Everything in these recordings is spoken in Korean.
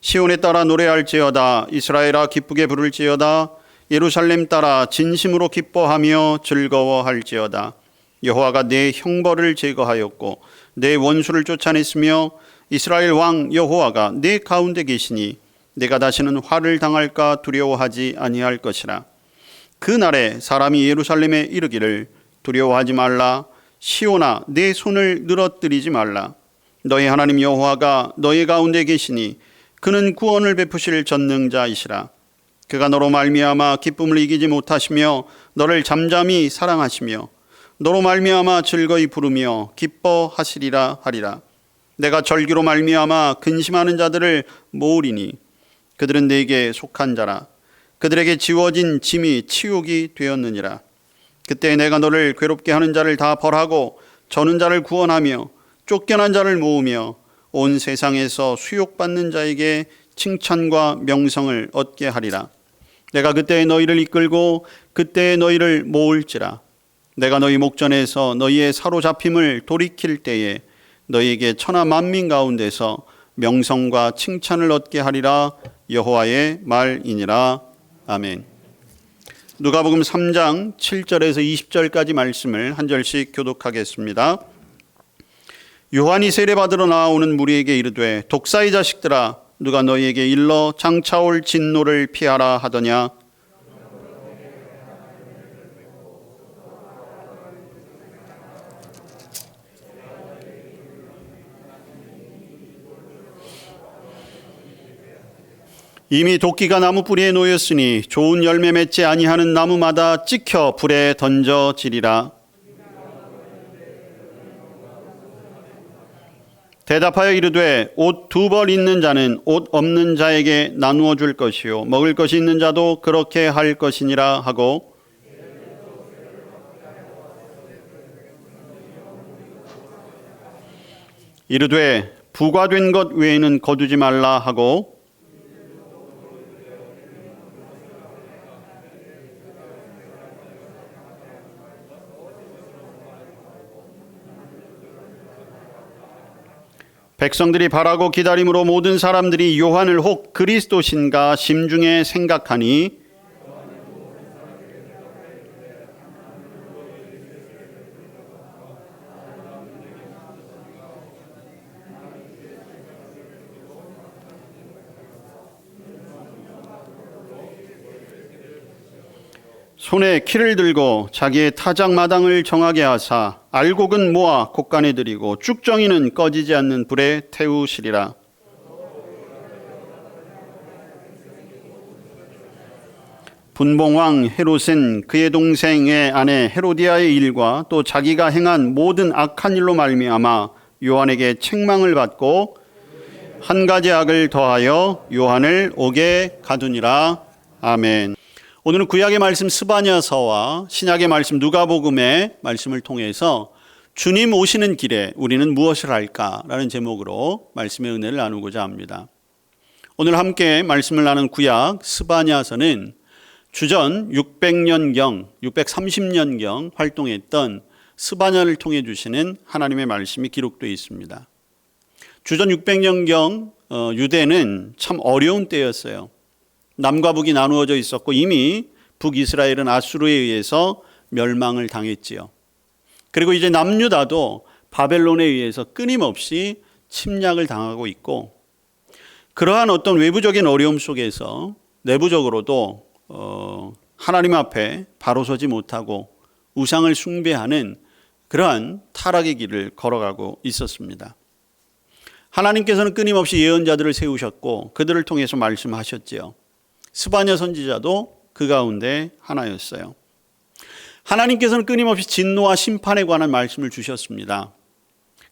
시온에 따라 노래할지어다 이스라엘아 기쁘게 부를지어다 예루살렘 따라 진심으로 기뻐하며 즐거워할지어다. 여호와가 내 형벌을 제거하였고 내 원수를 쫓아냈으며 이스라엘 왕 여호와가 내 가운데 계시니 내가 다시는 화를 당할까 두려워하지 아니할 것이라. 그 날에 사람이 예루살렘에 이르기를 두려워하지 말라. 시온아 내 손을 늘어뜨리지 말라. 너희 하나님 여호와가 너희 가운데 계시니 그는 구원을 베푸실 전능자이시라. 그가 너로 말미암아 기쁨을 이기지 못하시며 너를 잠잠히 사랑하시며 너로 말미암아 즐거이 부르며 기뻐하시리라 하리라. 내가 절기로 말미암아 근심하는 자들을 모으리니 그들은 내게 속한 자라. 그들에게 지워진 짐이 치욕이 되었느니라. 그때 내가 너를 괴롭게 하는 자를 다 벌하고 저는 자를 구원하며 쫓겨난 자를 모으며 온 세상에서 수욕받는 자에게 칭찬과 명성을 얻게 하리라 내가 그때 너희를 이끌고 그때 너희를 모을지라 내가 너희 목전에서 너희의 사로잡힘을 돌이킬 때에 너희에게 천하 만민 가운데서 명성과 칭찬을 얻게 하리라 여호와의 말이니라 아멘. 누가복음 3장 7절에서 20절까지 말씀을 한 절씩 교독하겠습니다. 요한이 세례 받으러 나오는 무리에게 이르되 독사의 자식들아 누가 너희에게 일러 장차올 진노를 피하라 하더냐 이미 도끼가 나무 뿌리에 놓였으니 좋은 열매 맺지 아니하는 나무마다 찍혀 불에 던져지리라. 대답하여 이르되 옷 두 벌 있는 자는 옷 없는 자에게 나누어 줄 것이요. 먹을 것이 있는 자도 그렇게 할 것이니라 하고 이르되 부과된 것 외에는 거두지 말라 하고 백성들이 바라고 기다림으로 모든 사람들이 요한을 혹 그리스도신가 심중에 생각하니 손에 키를 들고 자기의 타작 마당을 정하게 하사 알곡은 모아 곡간에 들이고 쭉정이는 꺼지지 않는 불에 태우시리라. 분봉왕 헤롯은 그의 동생의 아내 헤로디아의 일과 또 자기가 행한 모든 악한 일로 말미암아 요한에게 책망을 받고 한 가지 악을 더하여 요한을 옥에 가두니라. 아멘. 오늘은 구약의 말씀 스바냐서와 신약의 말씀 누가복음의 말씀을 통해서 주님 오시는 길에 우리는 무엇을 할까라는 제목으로 말씀의 은혜를 나누고자 합니다. 오늘 함께 말씀을 나눈 구약 스바냐서는 주전 600년경, 630년경 활동했던 스바냐를 통해 주시는 하나님의 말씀이 기록되어 있습니다. 주전 600년경 어, 유대는 참 어려운 때였어요. 남과 북이 나누어져 있었고 이미 북이스라엘은 아수르에 의해서 멸망을 당했지요. 그리고 이제 남유다도 바벨론에 의해서 끊임없이 침략을 당하고 있고 그러한 어떤 외부적인 어려움 속에서 내부적으로도 어, 하나님 앞에 바로 서지 못하고 우상을 숭배하는 그러한 타락의 길을 걸어가고 있었습니다. 하나님께서는 끊임없이 예언자들을 세우셨고 그들을 통해서 말씀하셨지요. 스바냐 선지자도 그 가운데 하나였어요. 하나님께서는 끊임없이 진노와 심판에 관한 말씀을 주셨습니다.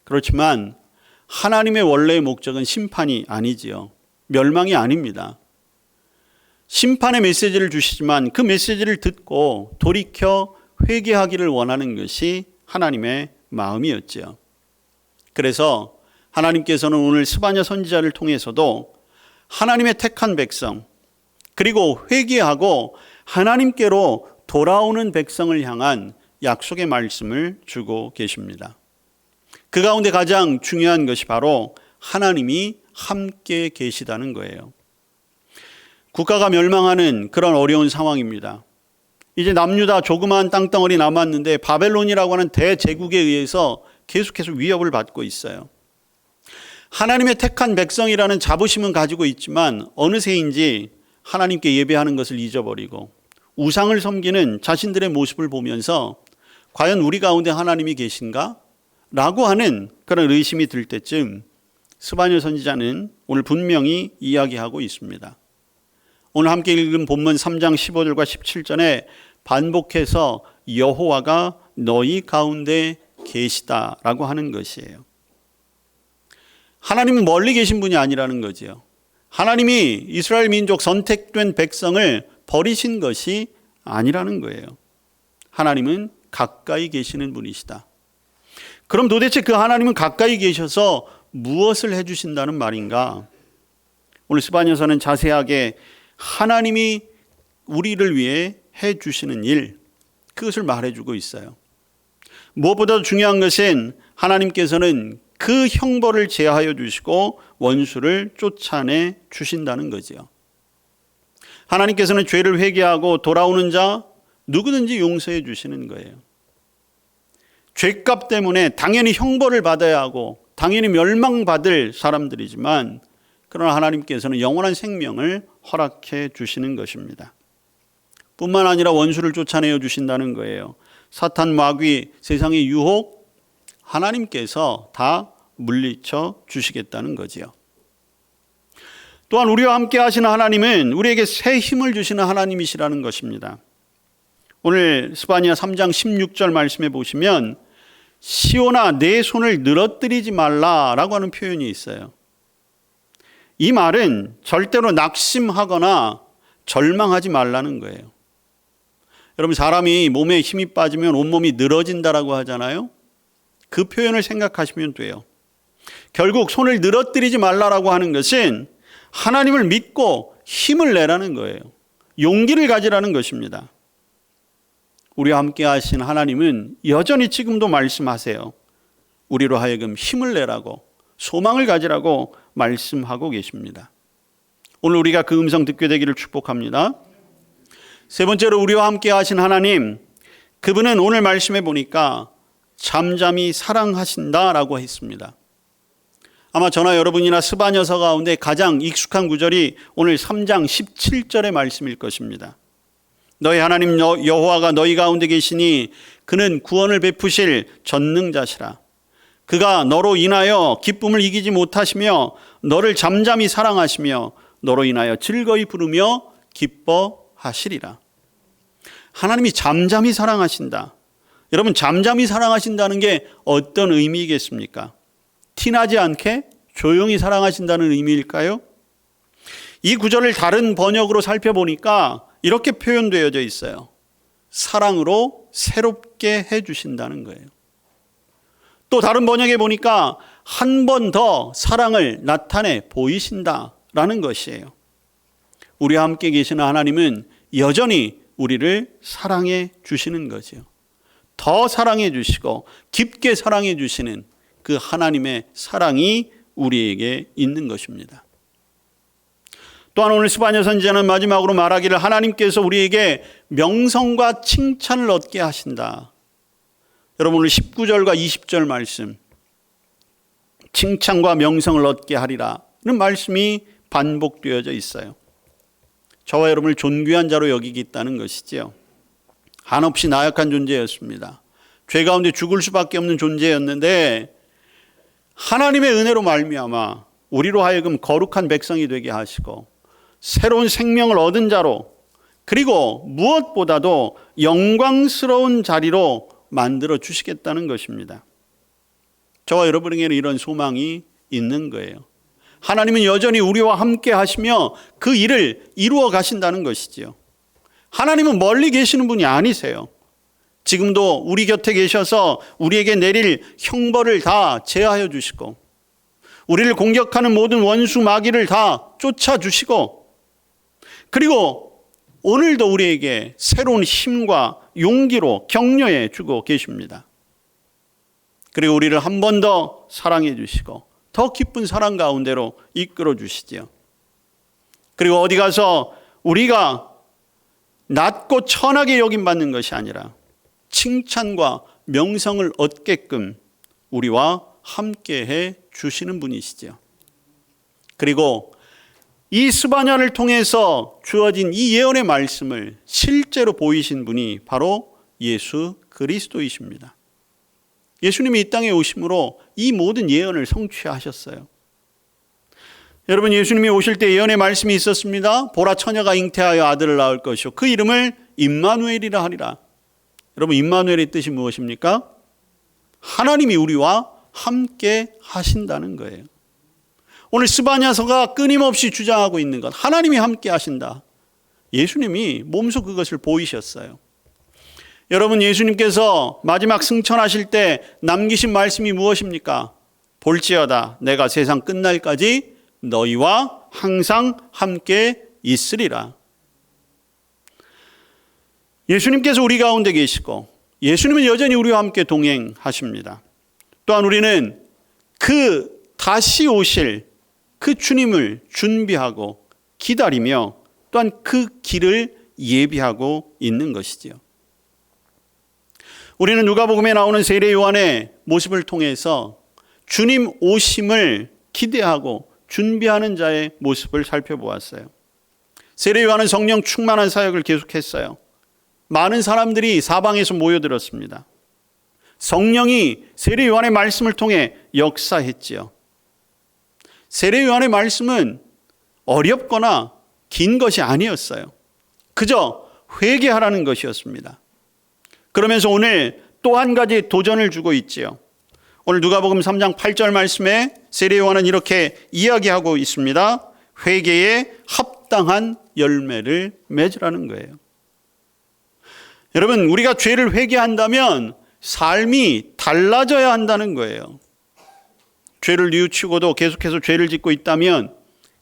그렇지만 하나님의 원래의 목적은 심판이 아니지요. 멸망이 아닙니다. 심판의 메시지를 주시지만 그 메시지를 듣고 돌이켜 회개하기를 원하는 것이 하나님의 마음이었지요. 그래서 하나님께서는 오늘 스바냐 선지자를 통해서도 하나님의 택한 백성, 그리고 회개하고 하나님께로 돌아오는 백성을 향한 약속의 말씀을 주고 계십니다. 그 가운데 가장 중요한 것이 바로 하나님이 함께 계시다는 거예요. 국가가 멸망하는 그런 어려운 상황입니다. 이제 남유다 조그마한 땅덩어리 남았는데 바벨론이라고 하는 대제국에 의해서 계속해서 위협을 받고 있어요. 하나님의 택한 백성이라는 자부심은 가지고 있지만 어느새인지 하나님께 예배하는 것을 잊어버리고 우상을 섬기는 자신들의 모습을 보면서 과연 우리 가운데 하나님이 계신가? 라고 하는 그런 의심이 들 때쯤 스바녀 선지자는 오늘 분명히 이야기하고 있습니다. 오늘 함께 읽은 본문 3장 15절과 17절에 반복해서 여호와가 너희 가운데 계시다라고 하는 것이에요. 하나님은 멀리 계신 분이 아니라는 거지요. 하나님이 이스라엘 민족 선택된 백성을 버리신 것이 아니라는 거예요. 하나님은 가까이 계시는 분이시다. 그럼 도대체 그 하나님은 가까이 계셔서 무엇을 해주신다는 말인가? 오늘 스바녀서는 자세하게 하나님이 우리를 위해 해주시는 일, 그것을 말해주고 있어요. 무엇보다도 중요한 것은 하나님께서는 그 형벌을 제하여 주시고 원수를 쫓아내 주신다는 거지요. 하나님께서는 죄를 회개하고 돌아오는 자 누구든지 용서해 주시는 거예요. 죄값 때문에 당연히 형벌을 받아야 하고 당연히 멸망받을 사람들이지만 그러나 하나님께서는 영원한 생명을 허락해 주시는 것입니다. 뿐만 아니라 원수를 쫓아내어 주신다는 거예요. 사탄, 마귀, 세상의 유혹 하나님께서 다 물리쳐 주시겠다는 거지요. 또한 우리와 함께 하시는 하나님은 우리에게 새 힘을 주시는 하나님이시라는 것입니다. 오늘 스바니아 3장 16절 말씀해 보시면 시오나 내 손을 늘어뜨리지 말라라고 하는 표현이 있어요. 이 말은 절대로 낙심하거나 절망하지 말라는 거예요. 여러분 사람이 몸에 힘이 빠지면 온몸이 늘어진다라고 하잖아요. 그 표현을 생각하시면 돼요. 결국 손을 늘어뜨리지 말라라고 하는 것은 하나님을 믿고 힘을 내라는 거예요. 용기를 가지라는 것입니다. 우리와 함께 하신 하나님은 여전히 지금도 말씀하세요. 우리로 하여금 힘을 내라고 소망을 가지라고 말씀하고 계십니다. 오늘 우리가 그 음성 듣게 되기를 축복합니다. 세 번째로 우리와 함께 하신 하나님, 그분은 오늘 말씀해 보니까 잠잠히 사랑하신다라고 했습니다. 아마 저나 여러분이나 스바녀서 가운데 가장 익숙한 구절이 오늘 3장 17절의 말씀일 것입니다. 너희 하나님 여호와가 너희 가운데 계시니 그는 구원을 베푸실 전능자시라. 그가 너로 인하여 기쁨을 이기지 못하시며 너를 잠잠히 사랑하시며 너로 인하여 즐거이 부르며 기뻐하시리라. 하나님이 잠잠히 사랑하신다. 여러분 잠잠히 사랑하신다는 게 어떤 의미겠습니까? 티나지 않게 조용히 사랑하신다는 의미일까요? 이 구절을 다른 번역으로 살펴보니까 이렇게 표현되어져 있어요. 사랑으로 새롭게 해 주신다는 거예요. 또 다른 번역에 보니까 한 번 더 사랑을 나타내 보이신다라는 것이에요. 우리와 함께 계시는 하나님은 여전히 우리를 사랑해 주시는 거죠. 더 사랑해 주시고 깊게 사랑해 주시는 그 하나님의 사랑이 우리에게 있는 것입니다. 또한 오늘 스바냐 선지자는 마지막으로 말하기를 하나님께서 우리에게 명성과 칭찬을 얻게 하신다. 여러분 오늘 19절과 20절 말씀 칭찬과 명성을 얻게 하리라는 말씀이 반복되어져 있어요. 저와 여러분을 존귀한 자로 여기겠다는 것이지요. 한없이 나약한 존재였습니다. 죄 가운데 죽을 수밖에 없는 존재였는데 하나님의 은혜로 말미암아 우리로 하여금 거룩한 백성이 되게 하시고 새로운 생명을 얻은 자로 그리고 무엇보다도 영광스러운 자리로 만들어 주시겠다는 것입니다. 저와 여러분에게는 이런 소망이 있는 거예요. 하나님은 여전히 우리와 함께 하시며 그 일을 이루어 가신다는 것이지요. 하나님은 멀리 계시는 분이 아니세요. 지금도 우리 곁에 계셔서 우리에게 내릴 형벌을 다 제하여 주시고 우리를 공격하는 모든 원수 마귀를 다 쫓아 주시고 그리고 오늘도 우리에게 새로운 힘과 용기로 격려해 주고 계십니다. 그리고 우리를 한 번 더 사랑해 주시고 더 기쁜 사랑 가운데로 이끌어 주시지요. 그리고 어디 가서 우리가 낮고 천하게 여김 받는 것이 아니라 칭찬과 명성을 얻게끔 우리와 함께 해 주시는 분이시죠. 그리고 이 스바냐를 통해서 주어진 이 예언의 말씀을 실제로 보이신 분이 바로 예수 그리스도이십니다. 예수님이 이 땅에 오심으로 이 모든 예언을 성취하셨어요. 여러분 예수님이 오실 때 예언의 말씀이 있었습니다. 보라 처녀가 잉태하여 아들을 낳을 것이요 그 이름을 임마누엘이라 하리라. 여러분 임마누엘의 뜻이 무엇입니까? 하나님이 우리와 함께 하신다는 거예요. 오늘 스바냐서가 끊임없이 주장하고 있는 것 하나님이 함께 하신다. 예수님이 몸소 그것을 보이셨어요. 여러분 예수님께서 마지막 승천하실 때 남기신 말씀이 무엇입니까? 볼지어다 내가 세상 끝날까지 너희와 항상 함께 있으리라. 예수님께서 우리 가운데 계시고 예수님은 여전히 우리와 함께 동행하십니다. 또한 우리는 그 다시 오실 그 주님을 준비하고 기다리며 또한 그 길을 예비하고 있는 것이지요. 우리는 누가복음에 나오는 세례 요한의 모습을 통해서 주님 오심을 기대하고 준비하는 자의 모습을 살펴보았어요. 세례 요한은 성령 충만한 사역을 계속했어요. 많은 사람들이 사방에서 모여들었습니다. 성령이 세례 요한의 말씀을 통해 역사했지요. 세례 요한의 말씀은 어렵거나 긴 것이 아니었어요. 그저 회개하라는 것이었습니다. 그러면서 오늘 또 한 가지 도전을 주고 있지요. 오늘 누가복음 3장 8절 말씀에 세례 요한은 이렇게 이야기하고 있습니다. 회개에 합당한 열매를 맺으라는 거예요. 여러분, 우리가 죄를 회개한다면 삶이 달라져야 한다는 거예요. 죄를 뉘우치고도 계속해서 죄를 짓고 있다면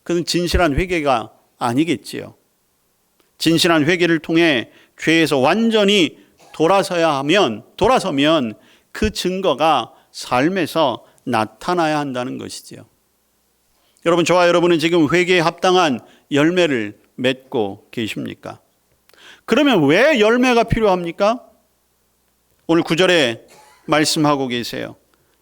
그는 진실한 회개가 아니겠지요. 진실한 회개를 통해 죄에서 완전히 돌아서야 하면 돌아서면 그 증거가 삶에서 나타나야 한다는 것이지요. 여러분 저와 여러분은 지금 회개에 합당한 열매를 맺고 계십니까? 그러면 왜 열매가 필요합니까? 오늘 구절에 말씀하고 계세요.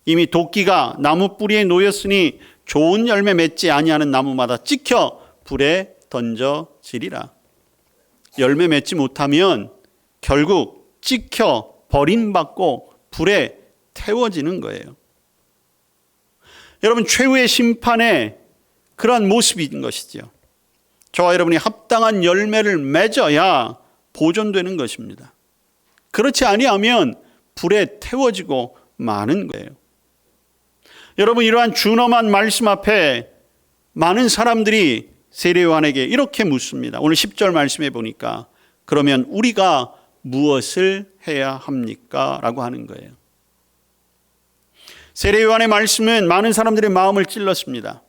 이미 도끼가 나무 뿌리에 놓였으니 좋은 열매 맺지 아니하는 나무마다 찍혀 불에 던져지리라. 열매 맺지 못하면 결국 찍혀 버림받고 불에 태워지는 거예요. 여러분 최후의 심판의 그러한 모습인 것이죠. 저와 여러분이 합당한 열매를 맺어야 보존되는 것입니다. 그렇지 아니하면 불에 태워지고 마는 거예요. 여러분 이러한 준엄한 말씀 앞에 많은 사람들이 세례요한에게 이렇게 묻습니다. 오늘 10절 말씀해 보니까 그러면 우리가 무엇을 해야 합니까? 라고 하는 거예요. 세례 요한의 말씀은 많은 사람들의 마음을 찔렀습니다.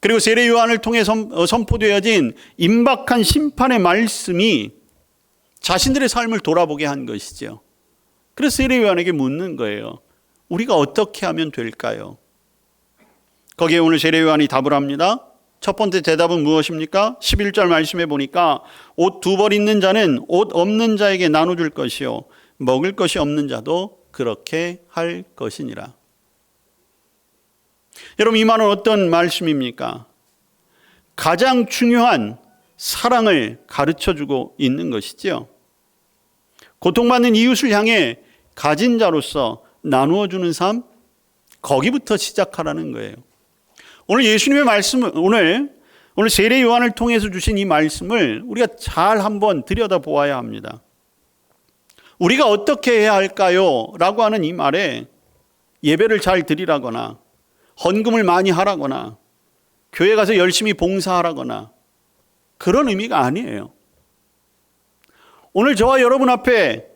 그리고 세례 요한을 통해 어, 선포되어진 임박한 심판의 말씀이 자신들의 삶을 돌아보게 한 것이죠. 그래서 세례 요한에게 묻는 거예요. 우리가 어떻게 하면 될까요? 거기에 오늘 세례 요한이 답을 합니다. 첫 번째 대답은 무엇입니까? 11절 말씀해 보니까 옷 두 벌 있는 자는 옷 없는 자에게 나눠 줄 것이요. 먹을 것이 없는 자도 그렇게 할 것이니라. 여러분, 이 말은 어떤 말씀입니까? 가장 중요한 사랑을 가르쳐 주고 있는 것이지요. 고통받는 이웃을 향해 가진 자로서 나누어 주는 삶, 거기부터 시작하라는 거예요. 오늘 예수님의 말씀을 오늘 오늘 세례 요한을 통해서 주신 이 말씀을 우리가 잘 한번 들여다 보아야 합니다. 우리가 어떻게 해야 할까요? 라고 하는 이 말에 예배를 잘 드리라거나 헌금을 많이 하라거나 교회 가서 열심히 봉사하라거나 그런 의미가 아니에요. 오늘 저와 여러분 앞에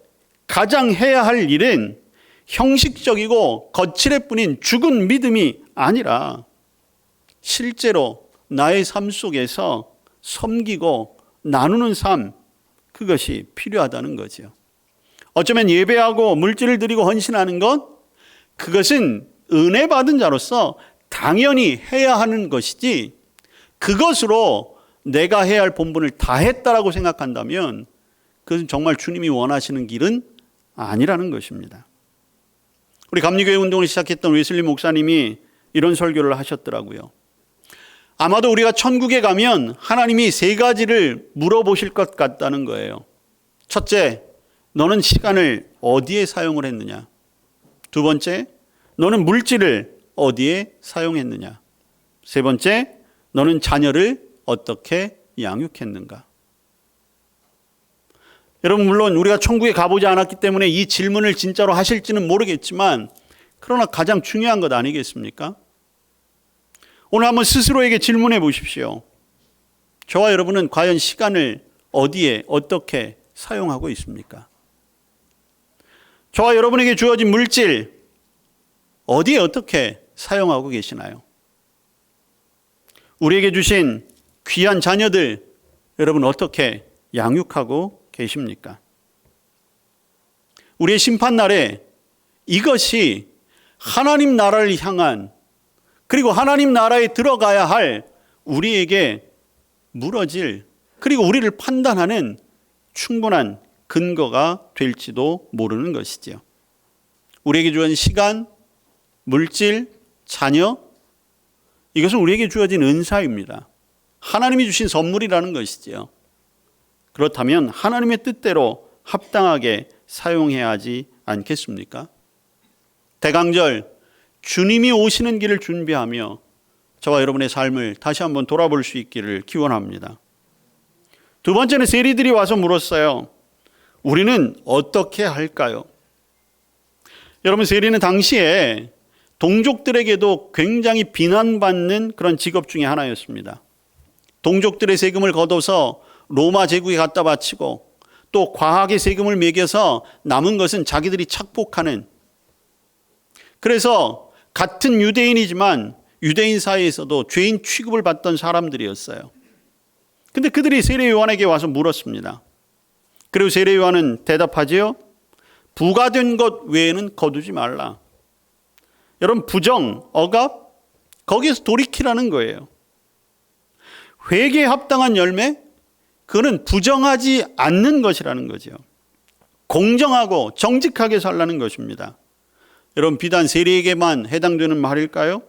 가장 해야 할 일은 형식적이고 거칠의 뿐인 죽은 믿음이 아니라 실제로 나의 삶 속에서 섬기고 나누는 삶, 그것이 필요하다는 거죠. 어쩌면 예배하고 물질을 드리고 헌신하는 것, 그것은 은혜 받은 자로서 당연히 해야 하는 것이지 그것으로 내가 해야 할 본분을 다 했다라고 생각한다면 그것은 정말 주님이 원하시는 길은 아니라는 것입니다. 우리 감리교회 운동을 시작했던 웨슬리 목사님이 이런 설교를 하셨더라고요. 아마도 우리가 천국에 가면 하나님이 세 가지를 물어보실 것 같다는 거예요. 첫째, 너는 시간을 어디에 사용을 했느냐? 두 번째, 너는 물질을 어디에 사용했느냐? 세 번째, 너는 자녀를 어떻게 양육했는가? 여러분, 물론 우리가 천국에 가보지 않았기 때문에 이 질문을 진짜로 하실지는 모르겠지만, 그러나 가장 중요한 것 아니겠습니까? 오늘 한번 스스로에게 질문해 보십시오. 저와 여러분은 과연 시간을 어디에 어떻게 사용하고 있습니까? 저와 여러분에게 주어진 물질 어디에 어떻게 사용하고 계시나요? 우리에게 주신 귀한 자녀들 여러분 어떻게 양육하고 계십니까? 우리의 심판 날에 이것이 하나님 나라를 향한 그리고 하나님 나라에 들어가야 할 우리에게 물어질 그리고 우리를 판단하는 충분한 근거가 될지도 모르는 것이지요. 우리에게 주어진 시간, 물질, 자녀 이것은 우리에게 주어진 은사입니다. 하나님이 주신 선물이라는 것이지요. 그렇다면 하나님의 뜻대로 합당하게 사용해야 하지 않겠습니까? 대강절 주님이 오시는 길을 준비하며 저와 여러분의 삶을 다시 한번 돌아볼 수 있기를 기원합니다. 두 번째는 세리들이 와서 물었어요. 우리는 어떻게 할까요? 여러분, 세리는 당시에 동족들에게도 굉장히 비난받는 그런 직업 중에 하나였습니다. 동족들의 세금을 걷어서 로마 제국에 갖다 바치고 또 과하게 세금을 매겨서 남은 것은 자기들이 착복하는 그래서 같은 유대인이지만 유대인 사이에서도 죄인 취급을 받던 사람들이었어요. 근데 그들이 세례 요한에게 와서 물었습니다. 그리고 세례 요한은 대답하지요. 부가 된 것 외에는 거두지 말라. 여러분 부정, 억압 거기에서 돌이키라는 거예요. 회개에 합당한 열매 그거는 부정하지 않는 것이라는 거죠. 공정하고 정직하게 살라는 것입니다. 여러분 비단 세리에게만 해당되는 말일까요?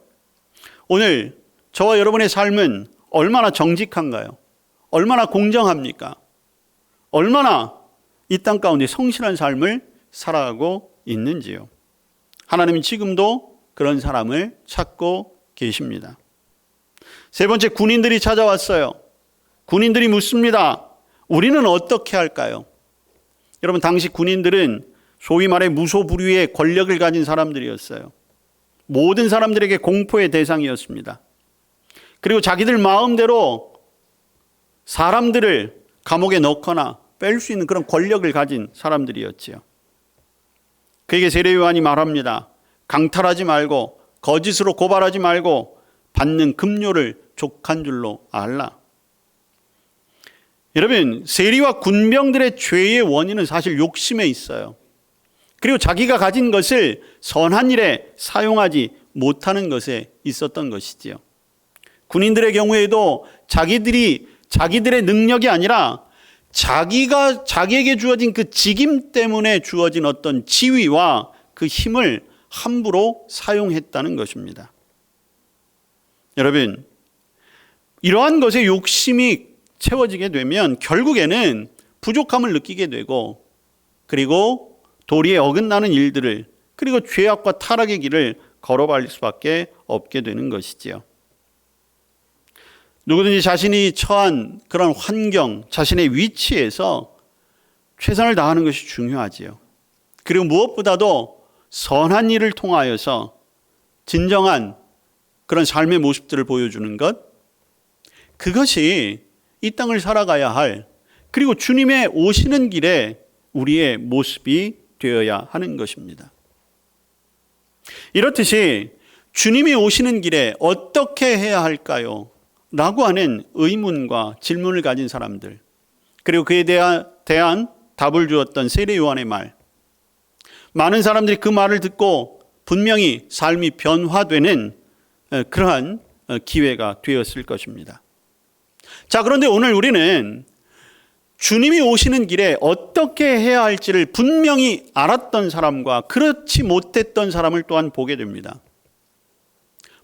오늘 저와 여러분의 삶은 얼마나 정직한가요? 얼마나 공정합니까? 얼마나 이 땅 가운데 성실한 삶을 살아가고 있는지요. 하나님은 지금도 그런 사람을 찾고 계십니다. 세 번째 군인들이 찾아왔어요. 군인들이 묻습니다. 우리는 어떻게 할까요? 여러분 당시 군인들은 소위 말해 무소불위의 권력을 가진 사람들이었어요. 모든 사람들에게 공포의 대상이었습니다. 그리고 자기들 마음대로 사람들을 감옥에 넣거나 뺄 수 있는 그런 권력을 가진 사람들이었지요. 그에게 세례 요한이 말합니다. 강탈하지 말고 거짓으로 고발하지 말고 받는 급료를 족한 줄로 알라. 여러분, 세리와 군병들의 죄의 원인은 사실 욕심에 있어요. 그리고 자기가 가진 것을 선한 일에 사용하지 못하는 것에 있었던 것이지요. 군인들의 경우에도 자기들이 자기들의 능력이 아니라 자기가 자기에게 주어진 그 직임 때문에 주어진 어떤 지위와 그 힘을 함부로 사용했다는 것입니다. 여러분, 이러한 것에 욕심이 채워지게 되면 결국에는 부족함을 느끼게 되고 그리고 도리에 어긋나는 일들을 그리고 죄악과 타락의 길을 걸어갈 수밖에 없게 되는 것이지요. 누구든지 자신이 처한 그런 환경, 자신의 위치에서 최선을 다하는 것이 중요하지요. 그리고 무엇보다도 선한 일을 통하여서 진정한 그런 삶의 모습들을 보여주는 것, 그것이 이 땅을 살아가야 할, 그리고 주님의 오시는 길에 우리의 모습이 되어야 하는 것입니다. 이렇듯이 주님이 오시는 길에 어떻게 해야 할까요? 라고 하는 의문과 질문을 가진 사람들, 그리고 그에 대한, 답을 주었던 세례 요한의 말. 많은 사람들이 그 말을 듣고 분명히 삶이 변화되는 어, 그러한 어, 기회가 되었을 것입니다. 자, 그런데 오늘 우리는 주님이 오시는 길에 어떻게 해야 할지를 분명히 알았던 사람과 그렇지 못했던 사람을 또한 보게 됩니다.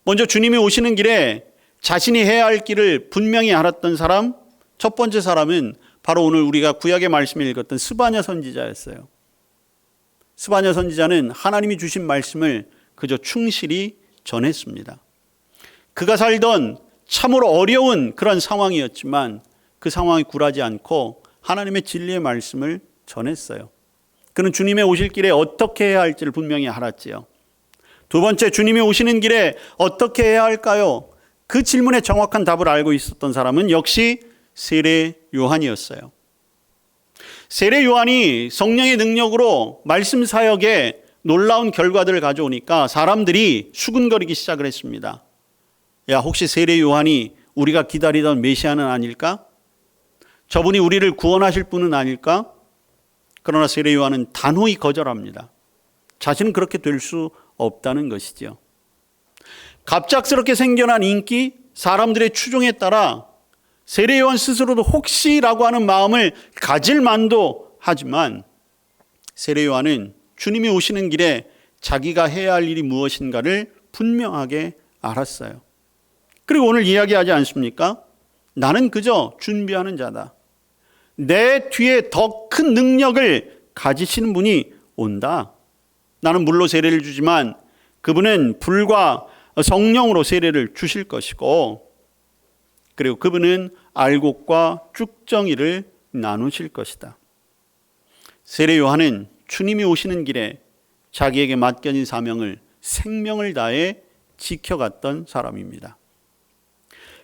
먼저 주님이 오시는 길에 자신이 해야 할 길을 분명히 알았던 사람, 첫 번째 사람은 바로 오늘 우리가 구약의 말씀을 읽었던 스바냐 선지자였어요. 스바냐 선지자는 하나님이 주신 말씀을 그저 충실히 전했습니다. 그가 살던 참으로 어려운 그런 상황이었지만 그 상황이 굴하지 않고 하나님의 진리의 말씀을 전했어요. 그는 주님의 오실 길에 어떻게 해야 할지를 분명히 알았지요. 두 번째, 주님이 오시는 길에 어떻게 해야 할까요? 그 질문에 정확한 답을 알고 있었던 사람은 역시 세례 요한이었어요. 세례 요한이 성령의 능력으로 말씀 사역에 놀라운 결과들을 가져오니까 사람들이 수군거리기 시작을 했습니다. 야, 혹시 세례 요한이 우리가 기다리던 메시아는 아닐까? 저분이 우리를 구원하실 분은 아닐까? 그러나 세례 요한은 단호히 거절합니다. 자신은 그렇게 될 수 없다는 것이죠. 갑작스럽게 생겨난 인기, 사람들의 추종에 따라 세례 요한 스스로도 혹시라고 하는 마음을 가질 만도 하지만 세례 요한은 주님이 오시는 길에 자기가 해야 할 일이 무엇인가를 분명하게 알았어요. 그리고 오늘 이야기하지 않습니까? 나는 그저 준비하는 자다. 내 뒤에 더 큰 능력을 가지시는 분이 온다. 나는 물로 세례를 주지만 그분은 불과 성령으로 세례를 주실 것이고 그리고 그분은 알곡과 쭉정이를 나누실 것이다. 세례 요한은 주님이 오시는 길에 자기에게 맡겨진 사명을 생명을 다해 지켜갔던 사람입니다.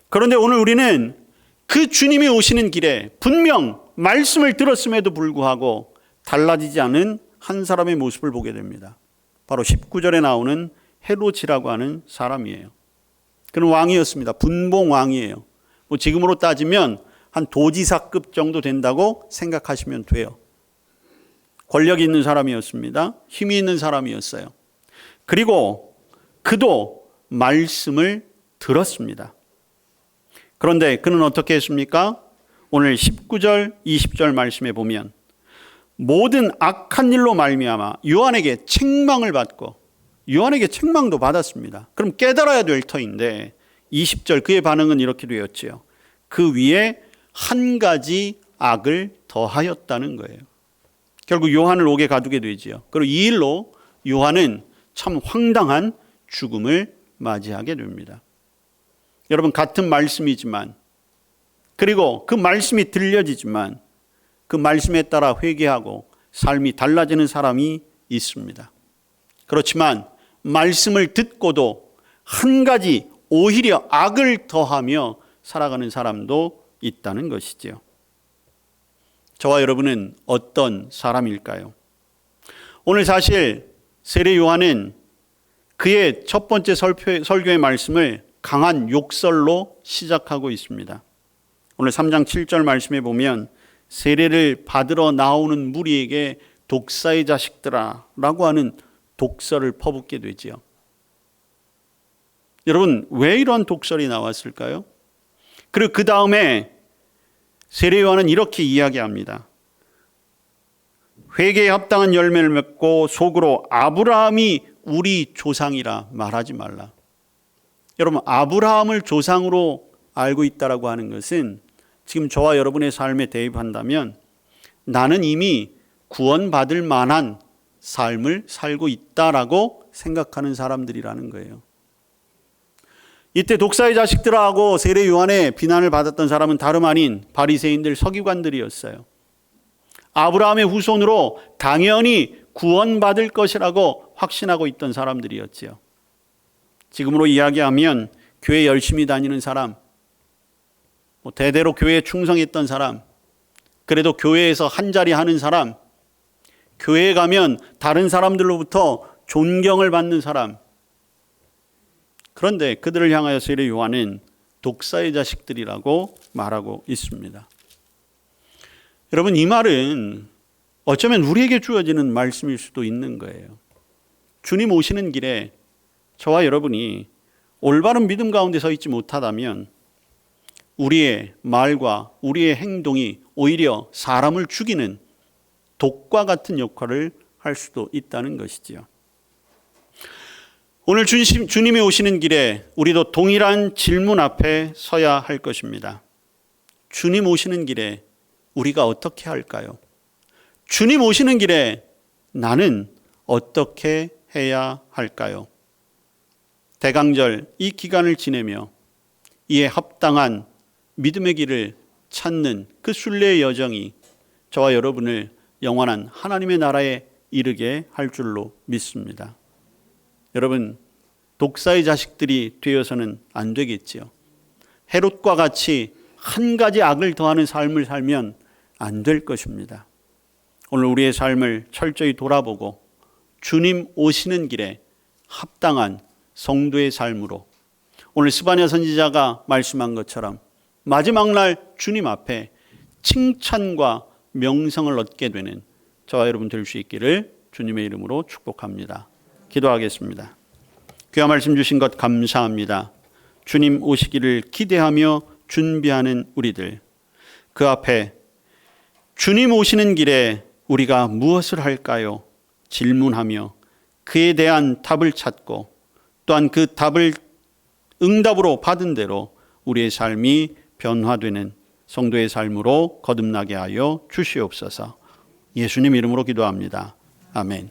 그런데 오늘 우리는 그 주님이 오시는 길에 분명 말씀을 들었음에도 불구하고 달라지지 않은 한 사람의 모습을 보게 됩니다. 바로 19절에 나오는 헤로지라고 하는 사람이에요. 그는 왕이었습니다. 분봉 왕이에요. 뭐 지금으로 따지면 한 도지사급 정도 된다고 생각하시면 돼요. 권력이 있는 사람이었습니다. 힘이 있는 사람이었어요. 그리고 그도 말씀을 들었습니다. 그런데 그는 어떻게 했습니까? 오늘 19절, 20절 말씀에 보면 모든 악한 일로 말미암아 요한에게 책망을 받고 요한에게 책망도 받았습니다. 그럼 깨달아야 될 터인데 20절 그의 반응은 이렇게 되었지요. 그 위에 한 가지 악을 더하였다는 거예요. 결국 요한을 옥에 가두게 되지요. 그리고 이 일로 요한은 참 황당한 죽음을 맞이하게 됩니다. 여러분 같은 말씀이지만 그리고 그 말씀이 들려지지만 그 말씀에 따라 회개하고 삶이 달라지는 사람이 있습니다. 그렇지만 말씀을 듣고도 한 가지 오히려 악을 더하며 살아가는 사람도 있다는 것이지요. 저와 여러분은 어떤 사람일까요? 오늘 사실 세례 요한은 그의 첫 번째 설교의 말씀을 강한 욕설로 시작하고 있습니다. 오늘 3장 7절 말씀에 보면 세례를 받으러 나오는 무리에게 독사의 자식들아 라고 하는 독설을 퍼붓게 되지요. 여러분, 왜 이런 독설이 나왔을까요? 그리고 그 다음에 세례 요한은 이렇게 이야기합니다. 회개에 합당한 열매를 맺고 속으로 아브라함이 우리 조상이라 말하지 말라. 여러분, 아브라함을 조상으로 알고 있다라고 하는 것은 지금 저와 여러분의 삶에 대입한다면 나는 이미 구원받을 만한 삶을 살고 있다라고 생각하는 사람들이라는 거예요. 이때 독사의 자식들하고 세례 요한의 비난을 받았던 사람은 다름 아닌 바리새인들 서기관들이었어요. 아브라함의 후손으로 당연히 구원받을 것이라고 확신하고 있던 사람들이었지요. 지금으로 이야기하면 교회 열심히 다니는 사람, 뭐 대대로 교회에 충성했던 사람, 그래도 교회에서 한 자리 하는 사람, 교회에 가면 다른 사람들로부터 존경을 받는 사람. 그런데 그들을 향하여 세례 요한은 독사의 자식들이라고 말하고 있습니다. 여러분, 이 말은 어쩌면 우리에게 주어지는 말씀일 수도 있는 거예요. 주님 오시는 길에 저와 여러분이 올바른 믿음 가운데 서 있지 못하다면 우리의 말과 우리의 행동이 오히려 사람을 죽이는 독과 같은 역할을 할 수도 있다는 것이지요. 오늘 주님, 주님이 오시는 길에 우리도 동일한 질문 앞에 서야 할 것입니다. 주님 오시는 길에 우리가 어떻게 할까요? 주님 오시는 길에 나는 어떻게 해야 할까요? 대강절 이 기간을 지내며 이에 합당한 믿음의 길을 찾는 그 순례의 여정이 저와 여러분을 영원한 하나님의 나라에 이르게 할 줄로 믿습니다. 여러분 독사의 자식들이 되어서는 안 되겠지요. 헤롯과 같이 한 가지 악을 더하는 삶을 살면 안 될 것입니다. 오늘 우리의 삶을 철저히 돌아보고 주님 오시는 길에 합당한 성도의 삶으로 오늘 스바냐 선지자가 말씀한 것처럼 마지막 날 주님 앞에 칭찬과 명성을 얻게 되는 저와 여러분 될 수 있기를 주님의 이름으로 축복합니다. 기도하겠습니다. 귀한 말씀 주신 것 감사합니다. 주님 오시기를 기대하며 준비하는 우리들 그 앞에 주님 오시는 길에 우리가 무엇을 할까요? 질문하며 그에 대한 답을 찾고 또한 그 답을 응답으로 받은 대로 우리의 삶이 변화되는 성도의 삶으로 거듭나게 하여 주시옵소서. 예수님 이름으로 기도합니다. 아멘.